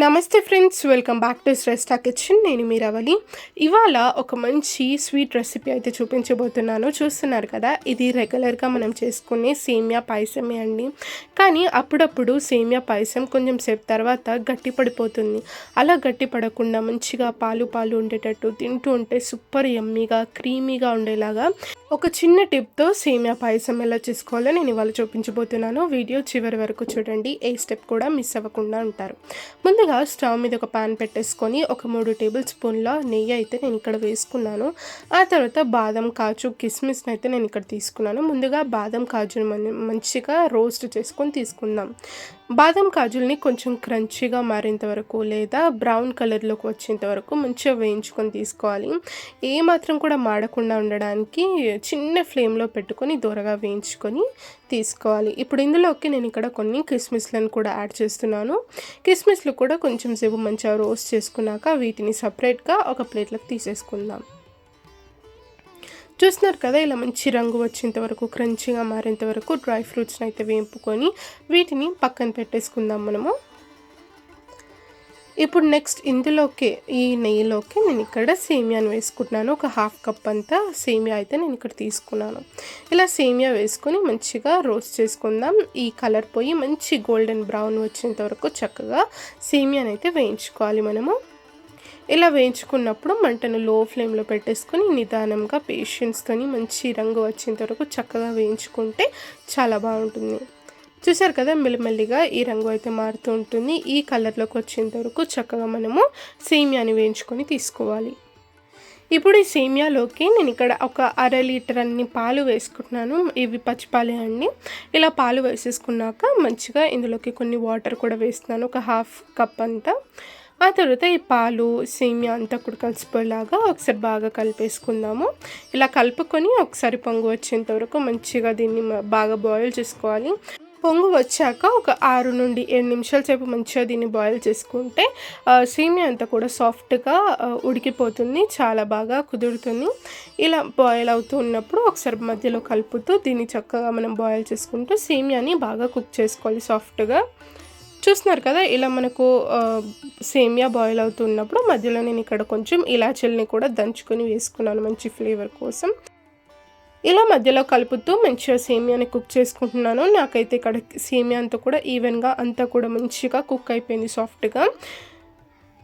నమస్తే friends welcome back to Shreshtha kitchen. నేను మీరవలి ఇవాళ ఒక మంచి స్వీట్ రెసిపీ అయితే చూపించబోతున్నాను. చూస్తున్నారు కదా ఇది రెగ్యులర్గా మనం చేసుకునే సేమియా పాయసమే అండి. కానీ అప్పుడప్పుడు సేమియా పాయసం కొంచెం సేపు తర్వాత గట్టి పడిపోతుంది అలా గట్టి పడకుండా మంచిగా పాలు పాలు ఉండేటట్టు తింటూ ఉంటే సూపర్ యమ్మీగా క్రీమీగా ఉండేలాగా ఒక చిన్న టిప్తో సేమియా పాయసం ఎలా చేసుకోవాలో నేను ఇవాళ చూపించబోతున్నాను. వీడియో చివరి వరకు చూడండి. ఏ స్టెప్ కూడా మిస్ అవ్వకుండా ఉంటారు. ముందుగా స్టవ్ మీద ఒక పాన్ పెట్టేసుకొని ఒక మూడు టేబుల్ స్పూన్ల నెయ్యి అయితే నేను ఇక్కడ వేసుకున్నాను. ఆ తర్వాత బాదం కాజు కిస్మిస్ని అయితే నేను ఇక్కడ తీసుకున్నాను. ముందుగా బాదం కాజుని మంచిగా రోస్ట్ చేసుకొని తీసుకుందాం. బాదం కాజుల్ని కొంచెం క్రంచీగా మారేంత వరకు లేదా బ్రౌన్ కలర్లోకి వచ్చేంత వరకు మంచిగా వేయించుకొని తీసుకోవాలి. ఏ మాత్రం కూడా మాడకుండా ఉండడానికి చిన్న ఫ్లేమ్లో పెట్టుకొని దూరగా వేయించుకొని తీసుకోవాలి. ఇప్పుడు ఇందులోకి నేను ఇక్కడ కొన్ని కిస్మిస్లను కూడా యాడ్ చేస్తున్నాను. కిస్మిస్లు కూడా కొంచెం సేపు మంచిగా రోస్ట్ చేసుకున్నాక వీటిని సపరేట్గా ఒక ప్లేట్లోకి తీసేసుకుందాం. చూస్తున్నారు కదా ఇలా మంచి రంగు వచ్చేంత వరకు క్రంచీగా మారేంత వరకు డ్రై ఫ్రూట్స్ని అయితే వేపుకొని వీటిని పక్కన పెట్టేసుకుందాం మనము. ఇప్పుడు నెక్స్ట్ ఇందులోకి ఈ నెయ్యిలోకి నేను ఇక్కడ సేమియాను వేసుకుంటున్నాను. ఒక హాఫ్ కప్ అంతా సేమియా అయితే నేను ఇక్కడ తీసుకున్నాను. ఇలా సేమియా వేసుకొని మంచిగా రోస్ట్ చేసుకుందాం. ఈ కలర్ పోయి మంచి గోల్డెన్ బ్రౌన్ వచ్చేంత వరకు చక్కగా సేమియాని అయితే వేయించుకోవాలి మనము. ఇలా వేయించుకున్నప్పుడు మంటను లో ఫ్లేమ్లో పెట్టేసుకొని నిదానంగా పేషెన్స్తో మంచి రంగు వచ్చేంత వరకు చక్కగా వేయించుకుంటే చాలా బాగుంటుంది. చూసారు కదా మెల్లిమెల్లిగా ఈ రంగు అయితే మారుతూ ఉంటుంది. ఈ కలర్లోకి వచ్చేంత వరకు చక్కగా మనము సేమియాని వేయించుకొని తీసుకోవాలి. ఇప్పుడు ఈ సేమియాలోకి నేను ఇక్కడ ఒక అర లీటర్ అన్ని పాలు వేసుకుంటున్నాను. ఇవి పచ్చిపాలే అండి. ఇలా పాలు వేసేసుకున్నాక మంచిగా ఇందులోకి కొన్ని వాటర్ కూడా వేస్తున్నాను. ఒక హాఫ్ కప్ అంతా. ఆ తర్వాత ఈ పాలు సేమియా అంతా కూడా కలిసిపోయేలాగా ఒకసారి బాగా కలిపేసుకుందాము. ఇలా కలుపుకొని ఒకసారి పొంగు వచ్చేంత వరకు మంచిగా దీన్ని బాగా బాయిల్ చేసుకోవాలి. పొంగు వచ్చాక ఒక ఆరు నుండి ఏడు నిమిషాల సేపు మంచిగా దీన్ని బాయిల్ చేసుకుంటే సేమియా అంతా కూడా సాఫ్ట్గా ఉడికిపోతుంది చాలా బాగా కుదురుతుంది. ఇలా బాయిల్ అవుతూ ఉన్నప్పుడు ఒకసారి మధ్యలో కలుపుతూ దీన్ని చక్కగా మనం బాయిల్ చేసుకుంటూ సేమియాని బాగా కుక్ చేసుకోవాలి సాఫ్ట్గా. చూస్తున్నారు కదా ఇలా మనకు సేమియా బాయిల్ అవుతున్నప్పుడు మధ్యలో నేను ఇక్కడ కొంచెం ఇలాచీలని కూడా దంచుకొని వేసుకున్నాను మంచి ఫ్లేవర్ కోసం. ఇలా మధ్యలో కలుపుతూ మంచిగా సేమియాని కుక్ చేసుకుంటున్నాను. నాకైతే ఇక్కడ సేమియా అంతా కూడా ఈవెన్గా అంతా కూడా మంచిగా కుక్ అయిపోయింది సాఫ్ట్గా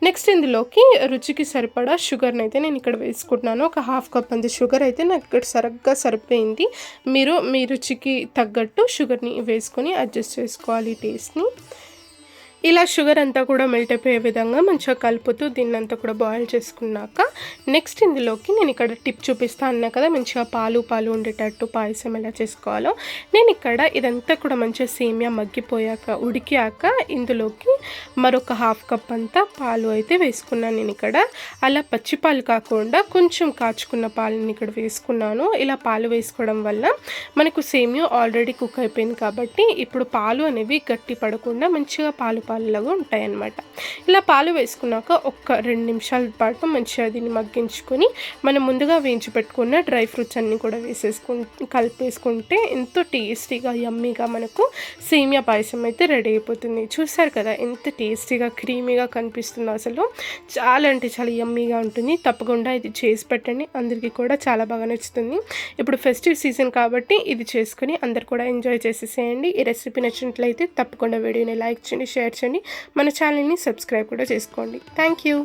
నెక్స్ట్ ఇందులోకి రుచికి సరిపడా షుగర్ని అయితే నేను ఇక్కడ వేసుకుంటున్నాను. ఒక హాఫ్ కప్ అంత షుగర్ అయితే నాకు ఇక్కడ సరిగ్గా సరిపోయింది. మీరు మీ రుచికి తగ్గట్టు షుగర్ని వేసుకొని అడ్జస్ట్ చేసుకోవాలి టేస్ట్ని ఇలా షుగర్ అంతా కూడా మెల్ట్ అయిపోయే విధంగా మంచిగా కలుపుతూ దీన్ని అంతా కూడా బాయిల్ చేసుకున్నాక నెక్స్ట్ ఇందులోకి నేను ఇక్కడ టిప్ చూపిస్తాను అన్నా కదా మంచిగా పాలు పాలు ఉండేటట్టు పాయసం ఎలా చేసుకోవాలో. నేను ఇక్కడ ఇదంతా కూడా మంచిగా సేమియా మగ్గిపోయాక ఉడికాక ఇందులోకి మరొక హాఫ్ కప్ అంతా పాలు అయితే వేసుకున్నాను నేను ఇక్కడ. అలా పచ్చి పాలు కాకుండా కొంచెం కాచుకున్న పాలని ఇక్కడ వేసుకున్నాను. ఇలా పాలు వేసుకోవడం వల్ల మనకు సేమియా ఆల్రెడీ కుక్ అయిపోయింది కాబట్టి ఇప్పుడు పాలు అనేవి గట్టి పడకుండా మంచిగా పాలు పాలు పాలులాగా ఉంటాయన్నమాట. ఇలా పాలు వేసుకున్నాక ఒక్క రెండు నిమిషాల పాటు మంచిగా దీన్ని మగ్గించుకొని మనం ముందుగా వేయించి పెట్టుకున్న డ్రై ఫ్రూట్స్ అన్నీ కూడా వేసేసుకు కలిపేసుకుంటే ఎంతో టేస్టీగా యమ్మీగా మనకు సేమియా పాయసం అయితే రెడీ అయిపోతుంది. చూసారు కదా ఎంత టేస్టీగా క్రీమీగా కనిపిస్తుందో అసలు. చాలా అంటే చాలా యమ్మీగా ఉంటుంది. తప్పకుండా ఇది చేసి పెట్టండి. అందరికీ కూడా చాలా బాగా నచ్చుతుంది. ఇప్పుడు ఫెస్టివ్ సీజన్ కాబట్టి ఇది చేసుకుని అందరు కూడా ఎంజాయ్ చేసేసేయండి. ఈ రెసిపీ నచ్చినట్లయితే తప్పకుండా వీడియోని లైక్ చేయండి షేర్ చేయండి మన ఛానల్ని సబ్స్క్రైబ్ కూడా చేసుకోండి. Thank you.